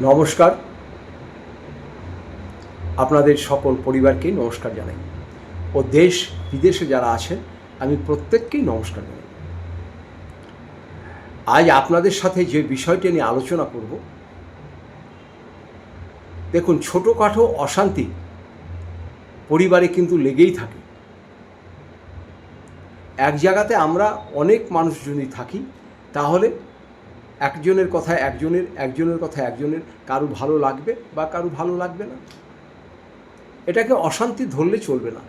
নমস্কার। আপনাদের সকল পরিবারকেই নমস্কার জানাই। ও দেশ বিদেশে যারা আছেন, আমি প্রত্যেককেই নমস্কার জানাই। আজ আপনাদের সাথে যে বিষয়টি নিয়ে আলোচনা করব, দেখুন, ছোটোখাটো অশান্তি পরিবারে কিন্তু লেগেই থাকে। এক জায়গাতে আমরা অনেক মানুষ যদি থাকি, তাহলে একজনের কথা একজনের একজনের কথা একজনের, কারু ভালো লাগবে বা কারু ভালো লাগবে না। এটাকে অশান্তি ধরলে চলবে না।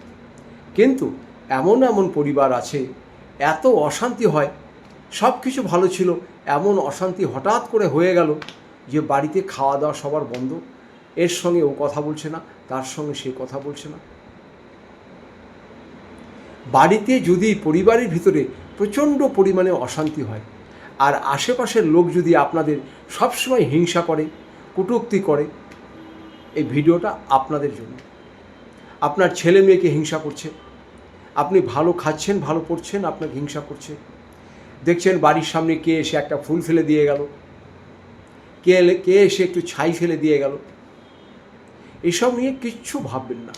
কিন্তু এমন এমন পরিবার আছে, এত অশান্তি হয় সব কিছু ভালো ছিল, এমন অশান্তি হঠাৎ করে হয়ে গেল যে বাড়িতে খাওয়া দাওয়া সবার বন্ধ, এর সঙ্গে ও কথা বলছে না, তার সঙ্গে সে কথা বলছে না। বাড়িতে যদি পরিবারের ভিতরে প্রচণ্ড পরিমাণে অশান্তি হয় আর আশেপাশের লোক যদি আপনাদের সবসময় হিংসা করে, কটূক্তি করে, এই ভিডিওটা আপনাদের জন্য। আপনার ছেলে মেয়েকে হিংসা করছে, আপনি ভালো খাচ্ছেন, ভালো পড়ছেন, আপনাকে হিংসা করছে। দেখছেন বাড়ির সামনে কে এসে একটা ফুল ফেলে দিয়ে গেল, কে কে এসে একটু ছাই ফেলে দিয়ে গেল। এসব নিয়ে কিচ্ছু ভাববেন না।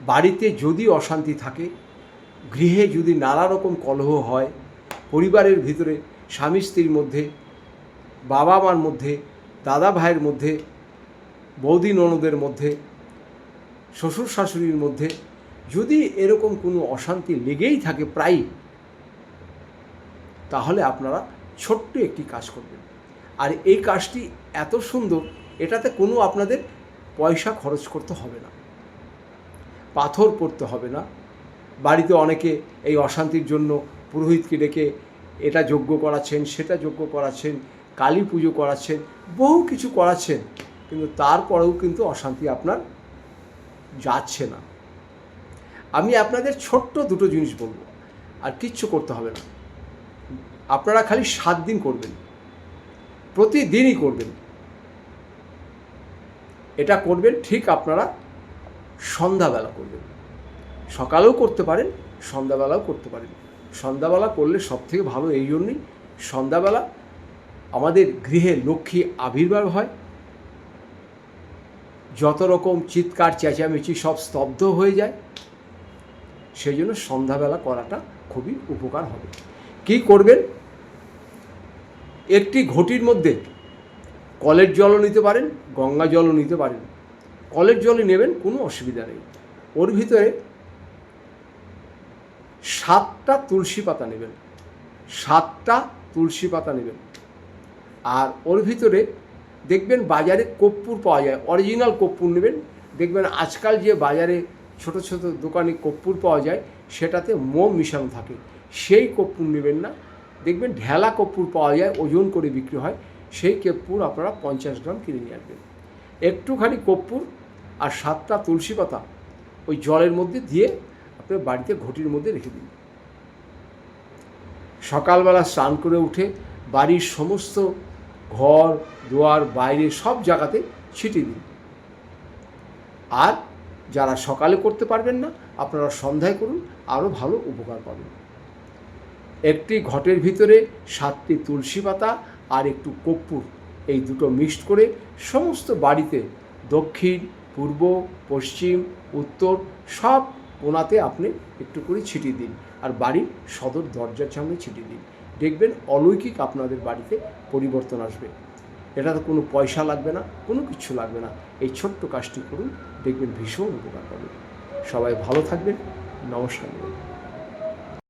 বাড়িতে যদি অশান্তি থাকে, গৃহে যদি নানা রকম কলহ হয় পরিবারের ভিতরে স্বামী স্ত্রীর মধ্যে বাবা মার মধ্যে দাদা ভাইয়ের মধ্যে, বৌদি, ননদের মধ্যে, শ্বশুর শাশুড়ির মধ্যে যদি এরকম কোনো অশান্তি লেগেই থাকে প্রায়ই, তাহলে আপনারা ছোট্ট একটি কাজ করবেন। আর এই কাজটি এত সুন্দর, এটাতে কোনো আপনাদের পয়সা খরচ করতে হবে না। পাথর পড়তে হবে না। বাড়িতে অনেকে এই অশান্তির জন্য পুরোহিতকে ডেকে এটা যজ্ঞ করাচ্ছেন, সেটা যজ্ঞ করাচ্ছেন, কালী পুজো করাচ্ছেন, বহু কিছু করাচ্ছেন, কিন্তু তারপরেও কিন্তু অশান্তি আপনার যাচ্ছে না। আমি আপনাদের ছোট্ট দুটো জিনিস বলব, আর কিচ্ছু করতে হবে না। আপনারা খালি সাত দিন করবেন, প্রতিদিনই করবেন। এটা করবেন, ঠিক আপনারা সন্ধ্যাবেলা করবেন। সকালেও করতে পারেন, সন্ধ্যাবেলাও করতে পারেন। সন্ধ্যাবেলা করলে সব থেকে ভালো এই জন্যই সন্ধ্যাবেলা আমাদের গৃহে লক্ষ্মী আবির্ভাব হয়। যত রকম চিৎকার, চেঁচামেচি সব স্তব্ধ হয়ে যায় সেই জন্য সন্ধ্যাবেলা করাটা খুবই উপকার হবে। কি করবেন? একটি ঘটির মধ্যে কলের জলও নিতে পারেন, গঙ্গা জলও নিতে পারেন। কলের জলই নেবেন, কোনো অসুবিধা নেই। ওর ভিতরে সাতটা তুলসী পাতা নেবেন। সাতটা তুলসী পাতা নেবেন। আর ওর ভিতরে দেখবেন বাজারে কর্পূর পাওয়া যায়, অরিজিনাল কর্পূর নেবেন। দেখবেন আজকাল যে বাজারে ছোট ছোট দোকানে কর্পূর পাওয়া যায়, সেটাতে মোম মিশানো থাকে। সেই কর্পূর নেবেন না। দেখবেন ঢেলা কর্পূর পাওয়া যায়, ওজন করে বিক্রি হয়। সেই কর্পূর আপনারা পঞ্চাশ গ্রাম কিনে নিয়ে আসবেন। একটুখানি কর্পূর আর সাতটা তুলসী পাতা ওই জলের মধ্যে দিয়ে আপনি বাড়িতে ঘটির মধ্যে রেখে দিন সকালবেলা স্নান করে উঠে বাড়ির সমস্ত ঘর, দুয়ার, বাইরে সব জায়গাতে ছিটিয়ে দিন আর যারা সকালে করতে পারবেন না, আপনারা সন্ধ্যায় করুন, আরও ভালো উপকার পাবেন। একটি ঘটের ভিতরে সাতটি তুলসী পাতা আর একটু কর্পূর, এই দুটো মিক্সড করে সমস্ত বাড়িতে দক্ষিণ, পূর্ব, পশ্চিম, উত্তর সব কোনাতে আপনি একটু করে ছিটিয়ে দিন আর বাড়ির সদর দরজার সামনে ছিটিয়ে দিন। দেখবেন অলৌকিক আপনাদের বাড়িতে পরিবর্তন আসবে। এটাতে কোনো পয়সা লাগবে না, কোনো কিছু লাগবে না। এই ছোট্ট কাজটি করুন, দেখবেন ভীষণ উপকার পাবেন। সবাই ভালো থাকবেন। নমস্কার।